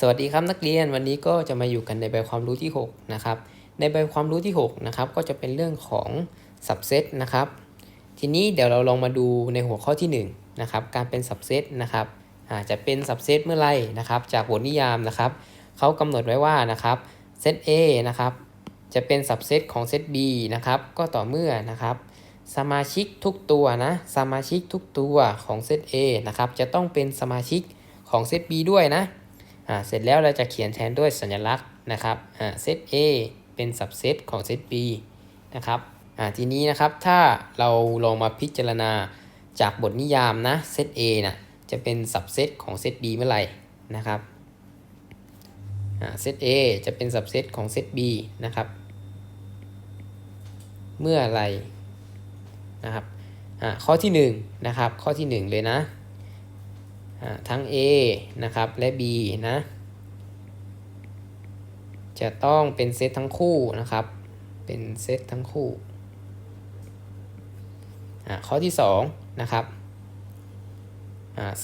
สวัสดีครับนักเรียนวันนี้ก็จะมาอยู่กันในใบความรู้ที่ 6 นะครับ ในใบความรู้ที่ 6 นะครับ ก็จะเป็นเรื่องของ subset นะครับ ทีนี้เดี๋ยวเราลองมาดูในหัวข้อที่1นะครับการเป็น subset นะครับจะเป็น subset เมื่อไรนะครับ จากบทนิยามนะครับเขากำหนดไว้ว่านะครับ set A นะครับจะเป็น subset ของ set B นะครับก็ต่อเมื่อนะครับสมาชิกทุกตัวนะสมาชิกทุกตัวของเซต A นะครับจะต้องเป็นสมาชิกของเซต B ด้วยนะ อ่าเสร็จแล้วเราจะเขียนแทนด้วยสัญลักษณ์นะครับอ่าเซต A เป็นสับเซตของเซต B นะครับอ่าทีนี้นะครับถ้าเราลองมาพิจารณาจากบทนิยามนะเซต A นะจะเป็นสับเซตของเซต B เมื่อไหร่นะครับอ่าเซต A จะเป็นสับเซตของเซต B นะครับ เมื่อไหร่นะครับข้อที่1นะครับข้อที่ 1 เลยนะ ทั้ง A นะครับ และ B นะ จะต้องเป็นเซตทั้งคู่นะครับ เป็นเซตทั้งคู่ ข้อที่ 2 นะครับ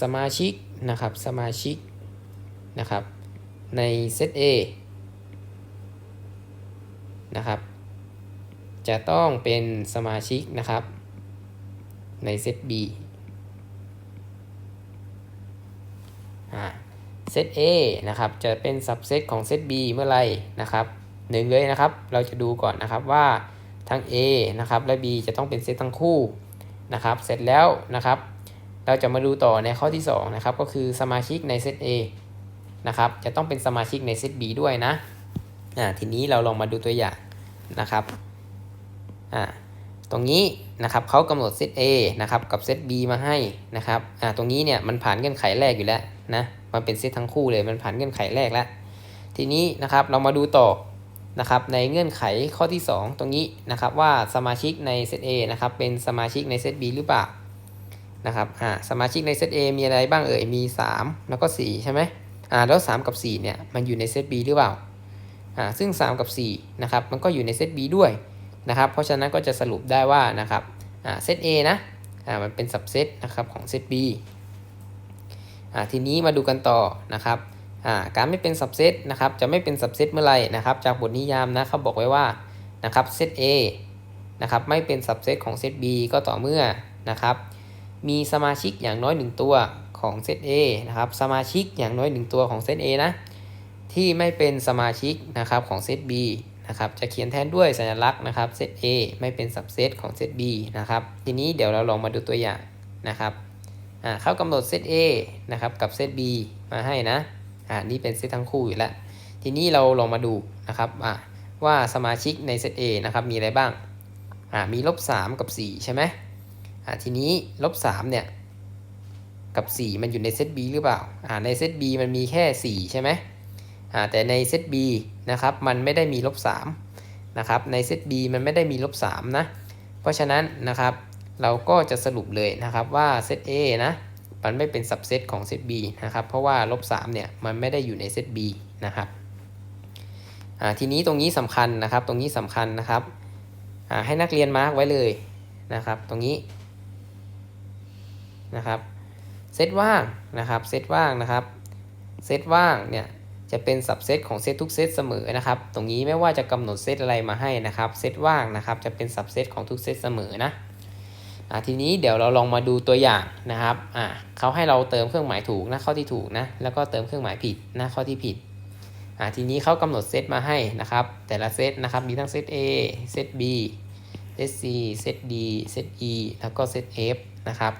สมาชิกนะครับ สมาชิกนะครับ ในเซต A นะครับ จะต้องเป็นสมาชิกนะครับ ในเซต B เซต A นะครับจะเป็นสับเซตของเซต B เมื่อไรนะครับหนึ่งเลยนะครับ เราจะดูก่อนนะครับว่าทั้ง A นะครับและ B จะต้องเป็นเซตทั้งคู่นะครับ เสร็จแล้วนะครับ เราจะมาดูต่อในข้อที่2นะครับก็คือสมาชิกในเซต A นะครับจะต้องเป็นสมาชิกในเซต B ด้วยนะอ่าทีนี้เราลองมาดูตัวอย่างนะครับอ่าตรงนี้นะครับเขากำหนดเซต A นะครับกับเซต B มาให้นะครับอ่าตรงนี้เนี่ยมันผ่านเงื่อนไขแรกอยู่แล้วนะ มันเป็นเซตทั้งคู่เลยมันผ่านเงื่อนไขแรกแล้ว ทีนี้นะครับเรามาดูต่อนะครับในเงื่อนไขข้อที่ 2 ตรงนี้นะครับว่าสมาชิกในเซต A นะครับเป็นสมาชิกในเซต B หรือเปล่านะครับอ่าสมาชิกในเซต A มีอะไรบ้างเอ่ยมี 3 แล้วก็ 4 ใช่ไหมอ่าแล้ว 3 กับ 4 เนี่ยมันอยู่ในเซต B หรือเปล่าอ่าซึ่ง 3 กับ4นะครับมันก็อยู่ในเซต B ด้วยนะครับเพราะฉะนั้นก็จะสรุปได้ว่านะครับอ่าเซต A นะอ่ามันเป็นสับเซตนะครับของเซต B ทีนี้มาดูกันต่อนะครับการไม่เป็นสับเซตนะครับจะไม่เป็นสับเซตเมื่อไหร่นะครับ จากบทนิยามนะเขาบอกไว้ว่านะครับเซต A นะครับไม่เป็นสับเซตของเซต B ก็ต่อเมื่อนะครับมีสมาชิกอย่างน้อย 1 ตัวของเซต A นะครับสมาชิกอย่างน้อย 1 ตัวของเซต A นะที่ไม่เป็นสมาชิกนะครับของเซต B นะครับจะเขียนแทนด้วยสัญลักษณ์นะครับเซต A ไม่เป็นสับเซตของเซต B นะครับทีนี้เดี๋ยวเราลองมาดูตัวอย่างนะครับ อ่าเขากำหนดเซต A นะครับกับเซต B มาให้นะอ่านี่เป็นเซตทั้งคู่อยู่แล้ว ทีนี้เราลองมาดูนะครับอ่าว่าสมาชิกในเซต A นะครับมีอะไรบ้างอ่ามีลบ3กับ 4 ใช่ไหมอ่าทีนี้ลบ3เนี่ยกับ 4 มันอยู่ในเซต B หรือเปล่าอ่าในเซต B มันมีแค่ 4 ใช่ไหมอ่าแต่ในเซต B นะครับมันไม่ได้มีลบ3นะครับในเซต B มันไม่ได้มีลบ3นะเพราะฉะนั้นนะครับ เราก็จะสรุปเลยนะครับว่าเซต A นะมันไม่เป็นสับเซตของเซต B นะครับ เพราะว่าลบ3เนี่ยมันไม่ได้อยู่ในเซต B นะครับทีนี้ตรงนี้สำคัญนะครับ ตรงนี้สำคัญนะครับให้นักเรียนมาร์กไว้เลยนะครับ ตรงนี้นะครับเซตว่างนะครับเซตว่างนะครับเซตว่างเนี่ยจะเป็นสับเซตของเซตทุกเซตเสมอนะครับ ตรงนี้ไม่ว่าจะกำหนดเซตอะไรมาให้นะครับเซตว่างนะครับจะเป็นสับเซตของทุกเซตเสมอนะ ทีนี้เดี๋ยวเราลองมาดูตัวอย่างนะครับอ่าเขาให้เราเติมเครื่องหมายถูกนะข้อที่ถูกนะแล้วก็เติมเครื่องหมายผิดนะข้อที่ผิดอ่าทีนี้เขากำหนดเซตมาให้นะครับ แต่ละเซตนะครับมีทั้งเซต A เซต B เซต C เซต D เซต E แล้วก็เซต F นะครับ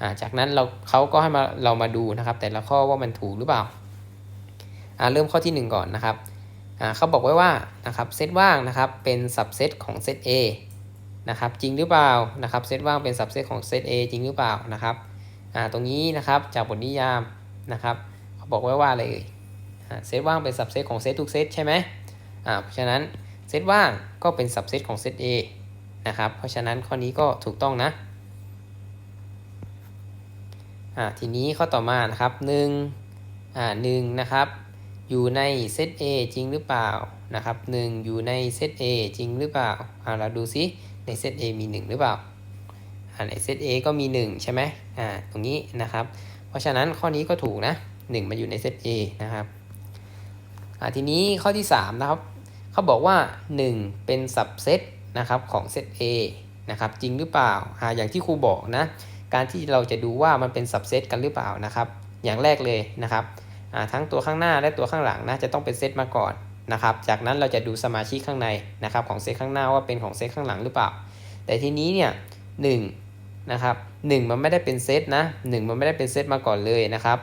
อ่าจากนั้นเราเขาก็ให้มาเรามาดูนะครับ แต่ละข้อว่ามันถูกหรือเปล่าเริ่มข้อที่ 1 ก่อนนะครับเขาบอกไว้ว่านะครับเซตว่างนะครับเป็นสับเซตของเซต A นะครับจริงหรือเปล่านะครับเซตว่างเป็นสับเซตของเซต A จริงหรือเปล่านะครับตรงนี้นะครับจากบทนิยามนะครับเขาบอกไว้ว่าอะไรเอ่ยเซตว่างเป็นสับเซตของเซตทุกเซตใช่ไหมเพราะฉะนั้นเซตว่างก็เป็นสับเซตของเซต A นะครับเพราะฉะนั้นข้อนี้ก็ถูกต้องนะทีนี้ข้อต่อมานะครับ1อ่าหนึ่งนะครับอยู่ในเซต A จริงหรือเปล่านะครับ1อยู่ในเซต A จริงหรือเปล่าอ่าเราดูซิ ในเซต A มี 1 หรือเปล่าอ่าในเซต A ก็มี 1 ใช่ไหมอ่าตรงนี้นะครับ เพราะฉะนั้นข้อนี้ก็ถูกนะ 1มาอยู่ในเซต A นะครับอ่าทีนี้ข้อที่ 3 นะครับเขาบอกว่า 1 เป็น subset นะครับของเซต A นะครับจริงหรือเปล่าอ่าอย่างที่ครูบอกนะการที่เราจะดูว่ามันเป็น subset กันหรือเปล่านะครับ อย่างแรกเลยนะครับอ่าทั้งตัวข้างหน้าและตัวข้างหลังนะจะต้องเป็นเซตมาก่อน นะครับ จากนั้นเราจะดูสมาชิกข้างในนะครับของเซตข้างหน้าว่าเป็นของเซตข้างหลังหรือเปล่า แต่ทีนี้เนี่ยหนึ่งนะครับหนึ่งมันไม่ได้เป็นเซตนะหนึ่งมันไม่ได้เป็นเซตมาก่อนเลยนะครับ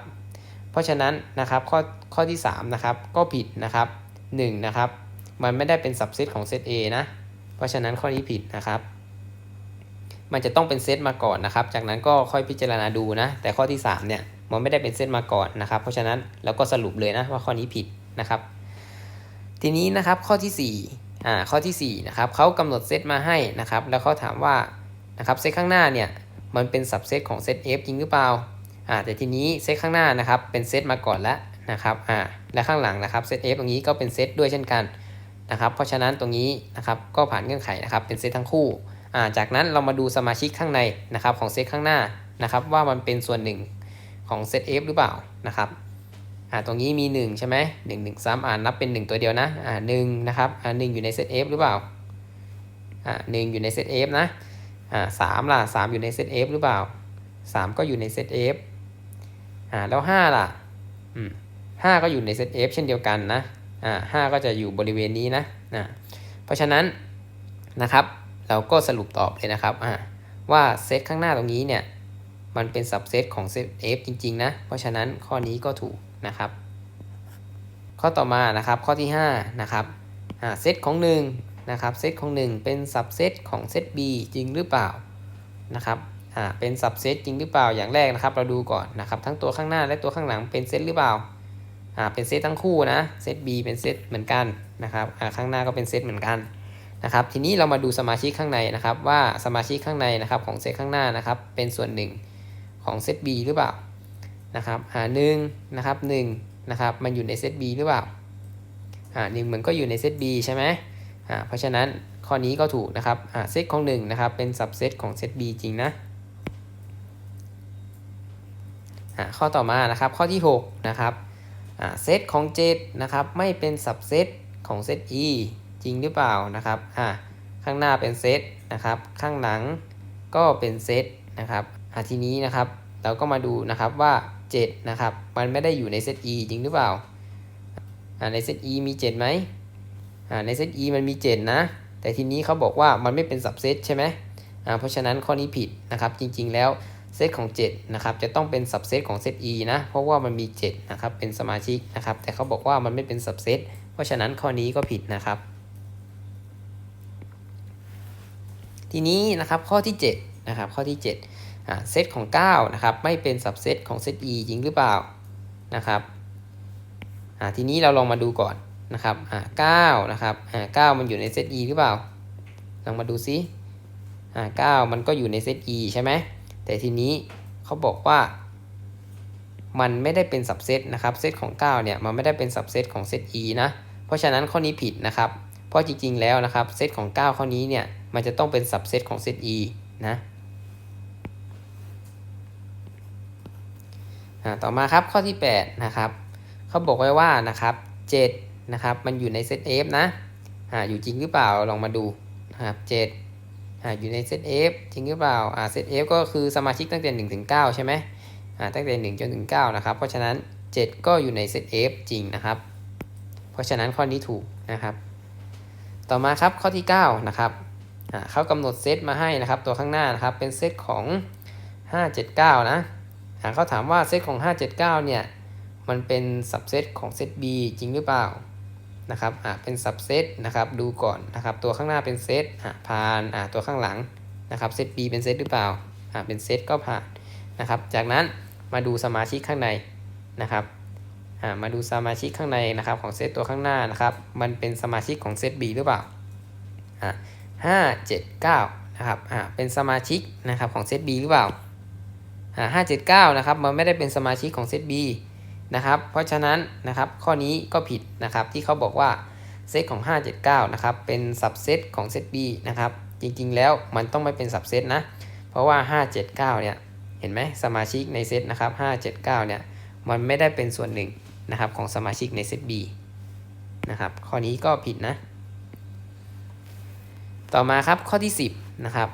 เพราะฉะนั้นนะครับข้อข้อที่3นะครับก็ผิดนะครับ1นะครับมันไม่ได้เป็นสับเซตของเซต A นะ เพราะฉะนั้นข้อนี้ผิดนะครับ มันจะต้องเป็นเซตมาก่อนนะครับ จากนั้นก็ค่อยพิจารณาดูนะ แต่ข้อที่3เนี่ยมันไม่ได้เป็นเซตมาก่อนนะครับ เพราะฉะนั้นเราก็สรุปเลยนะว่าข้อนี้ผิดนะครับ ทีนี้นะครับข้อที่4อ่าข้อที่4นะครับเขากำหนดเซตมาให้นะครับ แล้วเขาถามว่านะครับเซตข้างหน้าเนี่ยมันเป็นสับเซตของเซต F จริงหรือเปล่าอ่าแต่ทีนี้เซตข้างหน้านะครับเป็นเซตมาก่อนแล้วนะครับอ่าและข้างหลังนะครับเซต F ตรงนี้ก็เป็นเซตด้วยเช่นกันนะครับ เพราะฉะนั้นตรงนี้นะครับก็ผ่านเงื่อนไขนะครับเป็นเซตทั้งคู่อ่าจากนั้นเรามาดูสมาชิกข้างในนะครับของเซตข้างหน้านะครับว่ามันเป็นส่วนหนึ่งของเซต F หรือเปล่านะครับาตรงนี้มี 1 ใช่ไหมหนึ่งหนึ่งซ้ำอ่านนับเป็น 1 ตัวเดียวนะอ่าหนึ่งนะครับอ่าหนึ่งอยู่ในเซต F หรือเปล่าอ่าหนึ่งอยู่ในเซต F นะอ่าสามล่ะสามอยู่ในเซต F หรือเปล่าสามก็อยู่ในเซต F อ่าแล้วห้าล่ะอืมห้าก็อยู่ในเซต F เช่นเดียวกันนะอ่าห้าก็จะอยู่บริเวณนี้นะอ่าเพราะฉะนั้นนะครับเราก็สรุปตอบเลยนะครับอ่าว่าเซตข้างหน้าตรงนี้เนี่ยมันเป็นสับเซตของเซต F จริง ๆ นะ เพราะฉะนั้นข้อนี้ก็ถูก นะครับ ข้อต่อมานะครับข้อที่5นะครับอ่าเซตของ1นะครับเซตของ 1 เป็นสับเซตของเซต B จริงหรือเปล่านะครับอ่าเป็นสับเซตจริงหรือเปล่าอย่างแรกนะครับ เราดูก่อนนะครับทั้งตัวข้างหน้าและตัวข้างหลังเป็นเซตหรือเปล่าอ่าเป็นเซตทั้งคู่นะเซต B เป็นเซตเหมือนกันนะครับข้างหน้าก็เป็นเซตเหมือนกันนะครับทีนี้เรามาดูสมาชิกข้างในนะครับ ว่าสมาชิกข้างในนะครับของเซตข้างหน้านะครับเป็นส่วนหนึ่งของเซต B หรือเปล่า นะครับอ่าหนึ่งนะครับหนึ่งนะครับมันอยู่ในเซต B หรือเปล่าอ่าหนึ่งมันก็อยู่ในเซต B ใช่ไหมอ่าเพราะฉะนั้นข้อนี้ก็ถูกนะครับอ่าเซตของ1นะครับเป็นสับเซตของเซต B จริงนะอ่าข้อต่อมานะครับข้อที่6นะครับอ่าเซตของ7นะครับไม่เป็นสับเซตของเซต E จริงหรือเปล่านะครับอ่าข้างหน้าเป็นเซตนะครับข้างหลังก็เป็นเซตนะครับอ่าทีนี้นะครับเราก็มาดูนะครับว่า 7 นะครับ มันไม่ได้อยู่ในเซต E จริงหรือเปล่าอ่าในเซต E มี 7ไหมอ่าในเซต E มันมี 7 นะ แต่ทีนี้เขาบอกว่ามันไม่เป็นสับเซตใช่ไหมอ่าเพราะฉะนั้นข้อนี้ผิดนะครับ จริง ๆ แล้วเซตของ 7 นะครับ จะต้องเป็นสับเซตของเซต E นะ เพราะว่ามันมี 7 นะครับ เป็นสมาชิกนะครับ แต่เขาบอกว่ามันไม่เป็นสับเซต เพราะฉะนั้นข้อนี้ก็ผิดนะครับ ทีนี้นะครับข้อที่ 7 นะครับ ข้อที่ 7 เซตของ9นะครับไม่เป็นสับเซตของเซต E จริงหรือเปล่านะครับทีนี้เราลองมาดูก่อนนะครับเก้านะครับเก้ามันอยู่ในเซต E หรือเปล่า ลองมาดูซิเก้ามันก็อยู่ในเซต E ใช่ไหมแต่ทีนี้เขาบอกว่า มันไม่ได้เป็นสับเซตนะครับเซตของ9เนี่ยมันไม่ได้เป็นสับเซตของเซต E นะเพราะฉะนั้นข้อนี้ผิดนะครับเพราะจริงๆแล้วนะครับเซตของ 9 ข้อนี้เนี่ยมันจะต้องเป็นสับเซตของเซต E นะ ต่อมาครับข้อที่ 8 นะครับเขาบอกไว้ว่านะครับ7นะครับมันอยู่ในเซต F นะอ่าอยู่จริงหรือเปล่าลองมาดูนะครับ7อ่าอยู่ในเซต F จริงหรือเปล่าอ่าเซต F ก็คือสมาชิกตั้งแต่1ถึง9ใช่ไหมอ่าตั้งแต่1จนถึง9นะครับเพราะฉะนั้น 7 ก็อยู่ในเซต F จริงนะครับ เพราะฉะนั้นข้อนี้ถูกนะครับ ต่อมาครับข้อที่9นะครับอ่าเขากำหนดเซตมาให้นะครับตัวข้างหน้านะครับเป็นเซตของ 579 นะ เขาถามว่าเซตของ 579 เนี่ย มันเป็นสับเซตของเซต B จริงหรือเปล่านะครับอ่าเป็นสับเซตนะครับดูก่อนนะครับตัวข้างหน้าเป็นเซตอ่าผ่านอ่าตัวข้างหลังนะครับเซต B เป็นเซตหรือเปล่าอ่าเป็นเซตก็ผ่านนะครับจากนั้นมาดูสมาชิกข้างในนะครับอ่ามาดูสมาชิกข้างในนะครับของเซตตัวข้างหน้านะครับ มันเป็นสมาชิกของเซต B หรือเปล่าอ่าห้าเจ็ดเก้านะครับอ่าเป็นสมาชิกนะครับของเซต B หรือเปล่า ห้าเจ็ดเก้านะครับ มันไม่ได้เป็นสมาชิกของเซต B นะครับ เพราะฉะนั้นนะครับ ข้อนี้ก็ผิดนะครับ ที่เขาบอกว่าเซตของ 579 นะครับ เป็นสับเซตของเซต B นะครับ จริงๆ แล้วมันต้องไม่เป็นสับเซตนะ เพราะว่า 579 เนี่ย เห็นไหมสมาชิกในเซตนะครับ 579 เนี่ย มันไม่ได้เป็นส่วนหนึ่งนะครับของสมาชิกในเซต B นะครับ ข้อนี้ก็ผิดนะ ต่อมาครับข้อที่ 10 นะครับ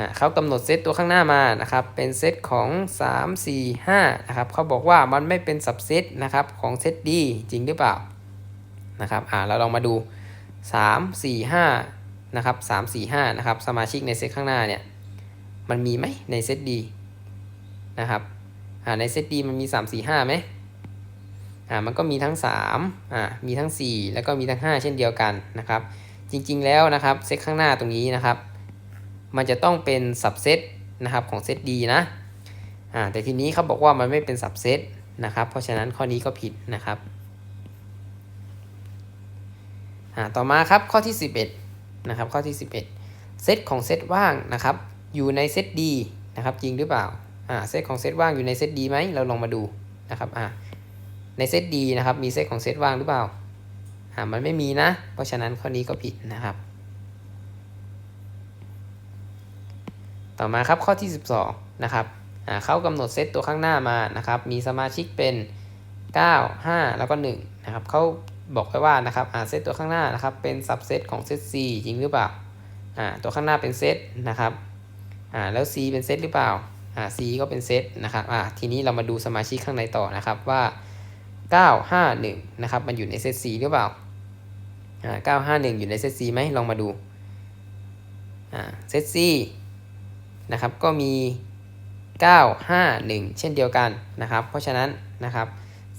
อ่าเขากำหนดเซตตัวข้างหน้ามานะครับเป็นเซตของ 3 4 5นะครับเขาบอกว่ามันไม่เป็นสับเซตนะครับของเซต D จริงหรือเปล่านะครับอ่าเราลองมาดู 3 4 5นะครับ3 4 5นะครับสมาชิกในเซตข้างหน้าเนี่ยมันมีไหมในเซต D นะครับอ่าในเซต D มันมี 3 4 5ไหมอ่ามันก็มีทั้ง3อ่ามีทั้ง 4 แล้วก็มีทั้ง 5 เช่นเดียวกันนะครับจริงๆแล้วนะครับเซตข้างหน้าตรงนี้นะครับ มันจะต้องเป็นสับเซตนะครับของเซต D นะอ่าแต่ทีนี้เขาบอกว่ามันไม่เป็นสับเซตนะครับ เพราะฉะนั้นข้อนี้ก็ผิดนะครับอ่าต่อมาครับข้อที่ 11นะครับข้อที่ 11 เซตของเซตว่างนะครับ อยู่ในเซต D นะครับจริงหรือเปล่าอ่าเซตของเซตว่างอยู่ในเซต D ไหมเราลองมาดูนะครับอ่าในเซต D นะครับมีเซตของเซตว่างหรือเปล่าอ่ามันไม่มีนะ เพราะฉะนั้นข้อนี้ก็ผิดนะครับ ต่อมาครับข้อที่ 12 นะครับเขากำหนดเซตตัวข้างหน้ามานะครับ มีสมาชิกเป็น 9 5 แล้วก็1นะครับเขาบอกไว้ว่านะครับเซตตัวข้างหน้านะครับเป็นสับเซตของเซต C จริงหรือเปล่าอ่าตัวข้างหน้าเป็นเซตนะครับอ่าแล้ว C เป็นเซตหรือเปล่าอ่า C ก็เป็นเซตนะครับอ่าทีนี้เรามาดูสมาชิกข้างในต่อนะครับว่า 951นะครับมันอยู่ในเซต C หรือเปล่าอ่า951 อยู่ในเซต C ไหมลองมาดูอ่าเซต C นะครับก็มี 951 เช่นเดียวกันนะครับ เพราะฉะนั้นนะครับ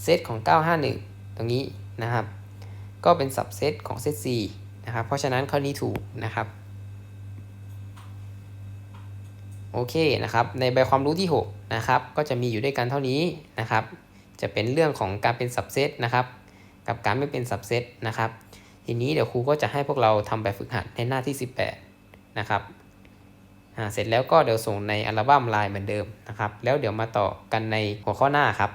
เซตของ 951 ตรงนี้นะครับ ก็เป็นสับเซตของเซต C นะครับ เพราะฉะนั้นข้อนี้ถูกนะครับโอเคนะครับ ในใบความรู้ที่ 6 นะครับ ก็จะมีอยู่ด้วยกันเท่านี้นะครับ จะเป็นเรื่องของการเป็นสับเซตนะครับ กับการไม่เป็นสับเซตนะครับ ทีนี้เดี๋ยวครูก็จะให้พวกเราทำแบบฝึกหัดในหน้าที่ 18 นะครับ อ่าเสร็จแล้วก็เดี๋ยวส่งในอัลบั้มไลน์เหมือนเดิมนะครับ แล้วเดี๋ยวมาต่อกันในหัวข้อหน้าครับ